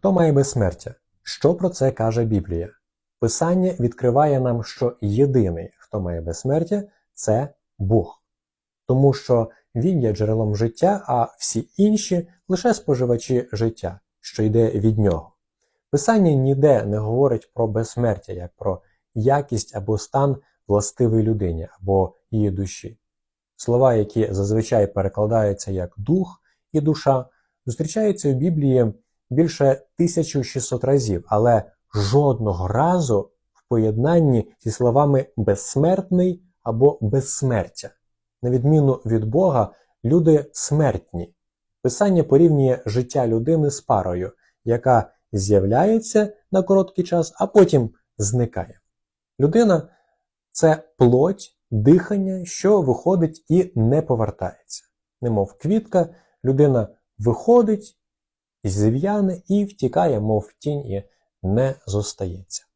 Хто має безсмертя? Що про це каже Біблія? Писання відкриває нам, що єдиний, хто має безсмертя, це Бог. Тому що він є джерелом життя, а всі інші лише споживачі життя, що йде від нього. Писання ніде не говорить про безсмертя, як про якість або стан властивої людині або її душі. Слова, які зазвичай перекладаються як дух і душа, зустрічаються у Біблії більше 1600 разів, але жодного разу в поєднанні зі словами безсмертний або безсмертя. На відміну від Бога, люди смертні. Писання порівнює життя людини з парою, яка з'являється на короткий час, а потім зникає. Людина це плоть, дихання, що виходить і не повертається. Немов квітка, людина виходить, зів'яне і втікає, мов тінь, і не зостається.